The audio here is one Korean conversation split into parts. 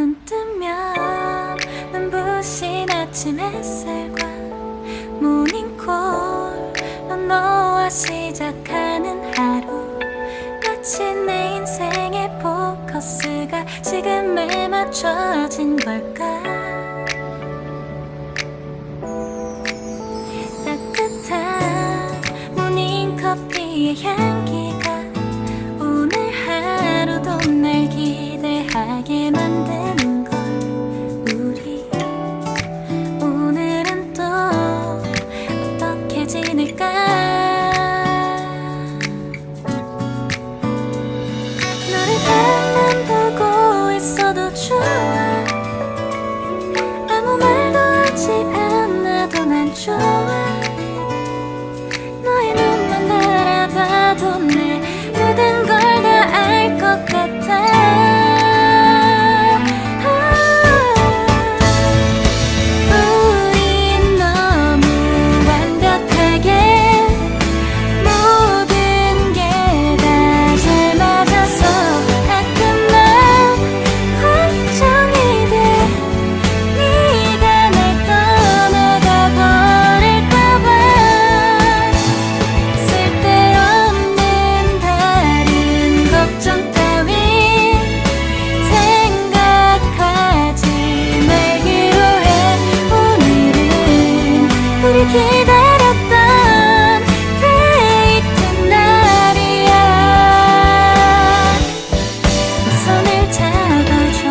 눈 뜨면 눈부신 아침 햇살과 모닝콜로 너와 시작하는 하루. 마치 내 인생의 포커스가 지금에 맞춰진 걸까? 따뜻한 모닝커피의 향기가 오늘 하루도 날 기대하게 만드 않아도 난 좋아 기다렸던 데이트 날이야. 손을 잡아줘.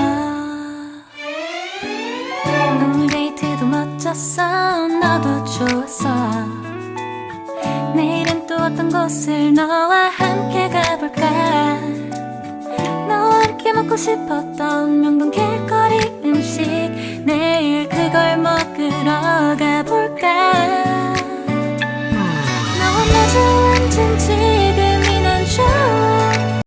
오늘 데이트도 멋졌어. 너도 좋았어. 내일은 또 어떤 곳을 너와 함께 가볼까? 너와 함께 먹고 싶었던 명동 길거